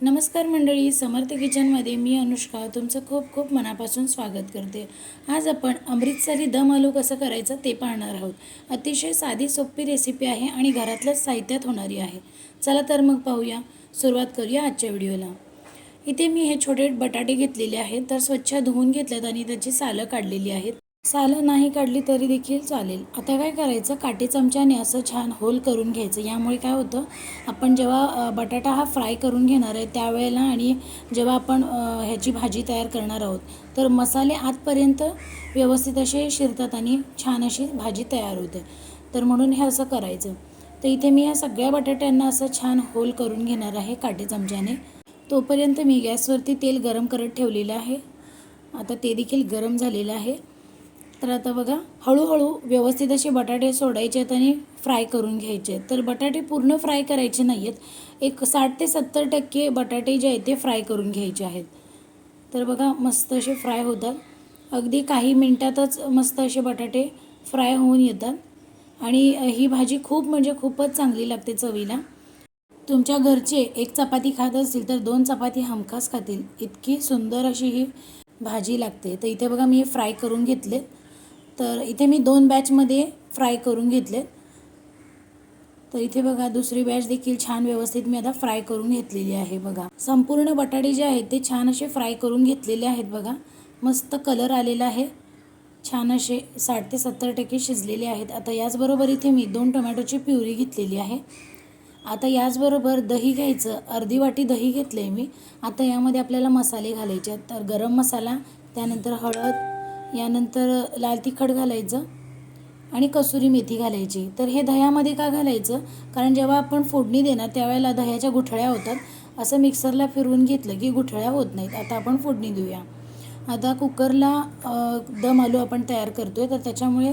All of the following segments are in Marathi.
नमस्कार मंडळी समर्थ किचनमध्ये मी अनुष्का तुमचं खूप खूप मनापासून स्वागत करते. आज आपण अमृतसरी दम आलू कसं करायचं ते पाहणार आहोत. अतिशय साधी सोपी रेसिपी आहे आणि घरातल्याच साहित्यात होणारी आहे. चला तर मग पाहूया. सुरुवात करूया आजच्या व्हिडिओला. इथे मी हे छोटे बटाटे घेतलेले आहेत तर स्वच्छ धुवून घेतल्यात आणि त्याची सालं काढलेली आहेत. सालं नाही काढली तरी देखील चालेल. आता काय करायचं? काटे चमच्याने असं छान होल करून घ्यायचं. यामुळे काय होतं? आपण जेव्हा बटाटा हा फ्राय करून घेणार आहे त्यावेळेला आणि जेव्हा आपण ह्याची भाजी तयार करणार आहोत तर मसाले आतपर्यंत व्यवस्थित असे शिरतात आणि छान अशी भाजी तयार होते. तर म्हणून हे असं करायचं. तर इथे मी ह्या सगळ्या बटाट्यांना असं छान होल करून घेणार आहे काटे चमच्याने. तोपर्यंत मी गॅसवरती तेल गरम करत ठेवलेलं आहे. आता ते देखील गरम झालेलं आहे. तर आता बघा हळूहळू व्यवस्थित असे बटाटे सोडायचे आहेत आणि फ्राय करून घ्यायचे आहेत. तर बटाटे पूर्ण फ्राय करायचे नाही आहेत एक साठ ते सत्तर टक्के बटाटे जे आहेत ते फ्राय करून घ्यायचे आहेत. तर बघा मस्त असे फ्राय होतात. अगदी काही मिनटातच मस्त असे बटाटे फ्राय होऊन येतात. आणि ही भाजी खूप म्हणजे खूपच चांगली लागते चवीला. तुमच्या घरचे एक चपाती खात असतील तर दोन चपाती हमखास खातील. इतकी सुंदर अशी ही भाजी लागते. तर इथे बघा मी फ्राय करून घेतले तर इथे मी दोन बॅचमध्ये फ्राय करून घेतले तर इथे बघा दुसरी बॅच देखील छान व्यवस्थित मी आता फ्राय करून घेतलेली आहे बघा. संपूर्ण बटाटे जे आहेत ते छान असे फ्राय करून घेतलेले आहेत बघा. मस्त कलर आलेला आहे. छान असे साठ ते सत्तर टक्के शिजलेले आहेत. आता याचबरोबर इथे मी दोन टोमॅटोची प्युरी घेतलेली आहे. आता याचबरोबर दही घ्यायचं अर्धी वाटी दही घेतलं आहे मी. आता यामध्ये आपल्याला मसाले घालायचे आहेत. तर गरम मसाला त्यानंतर हळद यानंतर लाल तिखट घालायचं आणि कसुरी मेथी घालायची. तर हे दह्यामध्ये का घालायचं? कारण जेव्हा आपण फोडणी देणार त्यावेळेला दह्याच्या गुठळ्या होतात. असं मिक्सरला फिरवून घेतलं की गुठळ्या होत नाहीत. आता आपण फोडणी देऊया. आता कुकरला दम आलू आपण तयार करतो आहे तर त्याच्यामुळे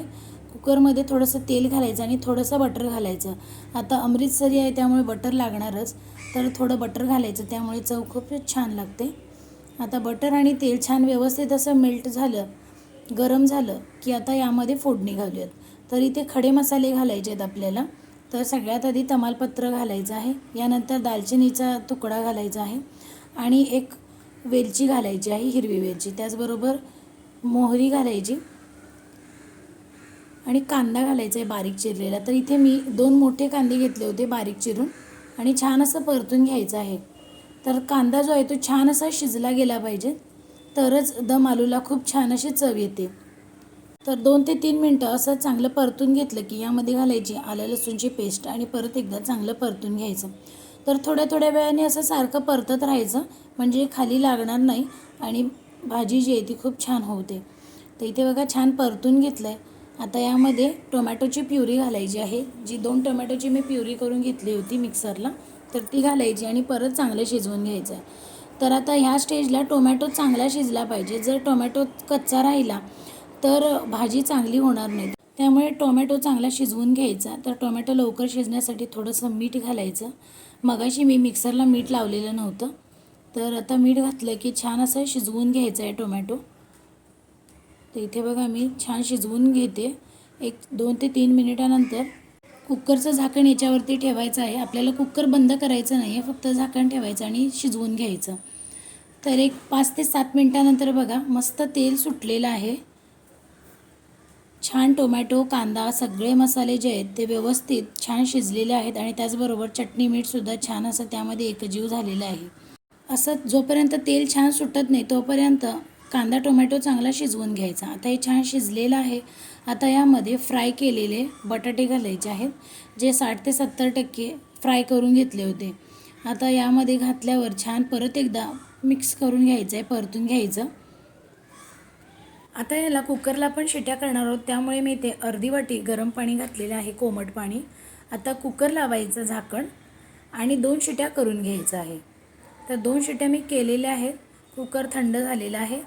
कुकरमध्ये थोडंसं तेल घालायचं आणि थोडंसं बटर घालायचं. आता अमृतसरी आहे त्यामुळे बटर लागणारच. तर थोडं बटर घालायचं त्यामुळे चव खूप छान लागते. आता बटर आणि तेल छान व्यवस्थित असं मेल्ट झालं गरम झालं की आता यामध्ये फोडणी घालूयात. तर इथे खडे मसाले घालायचे आहेत आपल्याला. तर सगळ्यात आधी तमालपत्र घालायचं आहे. यानंतर दालचिनीचा तुकडा घालायचा आहे. आणि एक वेलची घालायची आहे हिरवी वेलची. त्याचबरोबर मोहरी घालायची. आणि कांदा घालायचा आहे बारीक चिरलेला. तर इथे मी दोन मोठे कांदे घेतले होते बारीक चिरून. आणि छान असं परतून घ्यायचं आहे. तर कांदा जो आहे तो छान असा शिजला गेला पाहिजे. तरच दम आलूला खूप छान अशी चव येते. तर दोन ते तीन मिनटं असं चांगलं परतून घेतलं की यामध्ये घालायची आलं लसूणची पेस्ट आणि परत एकदा चांगलं परतून घ्यायचं. तर थोड्या थोड्या वेळाने असं सारखं परतत राहायचं म्हणजे खाली लागणार नाही आणि भाजी जी आहे ती खूप छान होते. तर इथे बघा छान परतून घेतलं आहे आता यामध्ये टोमॅटोची प्युरी घालायची आहे जी दोन टोमॅटोची मी प्युरी करून घेतली होती मिक्सरला तर ती घालायची आणि परत चांगलं शिजवून घ्यायचं आहे तर आता ह्या स्टेजला टोमॅटो चांगला शिजला पाहिजे. जर टोमॅटो कच्चा राहिला तर भाजी चांगली होणार नाही. त्यामुळे टोमॅटो चांगला शिजवून घ्यायचा. तर टोमॅटो लवकर शिजण्यासाठी थोडंसं मीठ घालायचं. मगाशी मी मिक्सरला मीठ लावलेलं नव्हतं. तर आता मीठ घातलं की छान असं शिजवून घ्यायचं आहे टोमॅटो. तर इथे बघा मी छान शिजवून घेते. एक दोन ते तीन मिनिटानंतर कुकरचं झाकण याच्यावरती ठेवायचं आहे. आपल्याला कुकर बंद करायचं नाही आहे फक्त झाकण ठेवायचं आणि शिजवून घ्यायचं. तर एक पाच ते सात मिनटानंतर बघा मस्त तेल सुटलेलं आहे. छान टोमॅटो कांदा सगळे मसाले जे आहेत ते व्यवस्थित छान शिजलेले आहेत आणि त्याचबरोबर चटणी मीठसुद्धा छान असं त्यामध्ये एकजीव झालेलं आहे. असं जोपर्यंत तेल छान सुटत नाही तोपर्यंत कांदा टोमॅटो चांगला शिजवून घ्यायचा. आता हे छान शिजलेलं आहे. आता यामध्ये फ्राय केलेले बटाटे घालायचे आहेत जे साठ ते सत्तर टक्के फ्राय करून घेतले होते. आता यामध्ये घातल्यावर छान परत एकदा मिक्स करून घ्यायचं आहे परतून घ्यायचं. आता याला कुकरला पण शिट्या करणार आहोत त्यामुळे मी ते अर्धी वाटी गरम पाणी घातलेलं आहे कोमट पाणी. आता कुकर लावायचं झाकण आणि दोन शिट्या करून घ्यायचं आहे. तर दोन शिट्या मी केलेल्या आहेत. कुकर थंड झालेला आहे.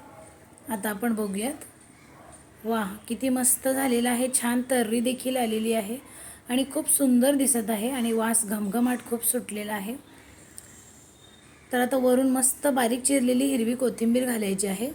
आता आपण बघूयात. वा किती मस्त झालेलं आहे. छान तर्री देखील आलेली आहे आणि खूप सुंदर दिसत आहे आणि वास घमघमाट खूप सुटलेला आहे. तर आता वरून मस्त बारीक चिरलेली हिरवी कोथिंबीर घालायची आहे.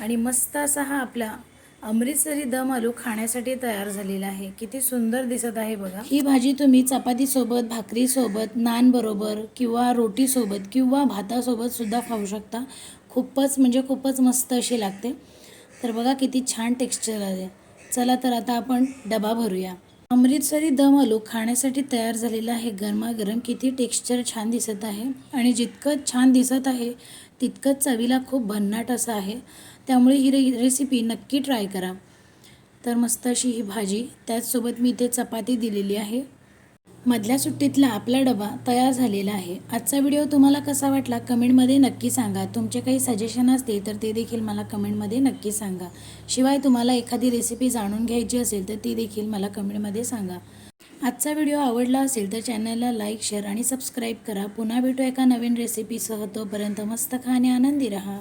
आणि मस्त असा हा आपला अमृतसरी दम आलू खाण्यासाठी तयार झालेला आहे. किती सुंदर दिसत आहे बघा. ही भाजी तुम्ही चपातीसोबत भाकरीसोबत नान बरोबर किंवा रोटीसोबत किंवा भातासोबत सुद्धा खाऊ शकता. खूपच म्हणजे खूपच मस्त अशी लागते. तर बघा किती छान टेक्स्चर आहे. चला तर आता आपण डबा भरूया. अमृतसरी दम आलू खाण्यासाठी तयार झालेला आहे गरमागरम. किती टेक्स्चर छान दिसत आहे. आणि जितकं छान दिसत आहे तितकंच चवीला खूप भन्नाट असं आहे. त्यामुळे ही रे रेसिपी नक्की ट्राय करा. तर मस्त अशी ही भाजी. त्याचसोबत मी इथे चपाती दिलेली आहे. मधल्या सुट्टीतला आपला डबा तयार झालेला आहे. आजचा व्हिडिओ तुम्हाला कसा वाटला कमेंटमध्ये नक्की सांगा. तुमचे काही सजेशन असतील तर ते देखील मला कमेंटमध्ये नक्की सांगा. शिवाय तुम्हाला एखादी रेसिपी जाणून घ्यायची असेल तर ती देखील मला कमेंटमध्ये सांगा. आजचा व्हिडिओ आवडला असेल तर चॅनलला लाईक शेअर आणि सबस्क्राईब करा. पुन्हा भेटू एका नवीन रेसिपीसह तोपर्यंत मस्त खा आणि आनंदी रहा.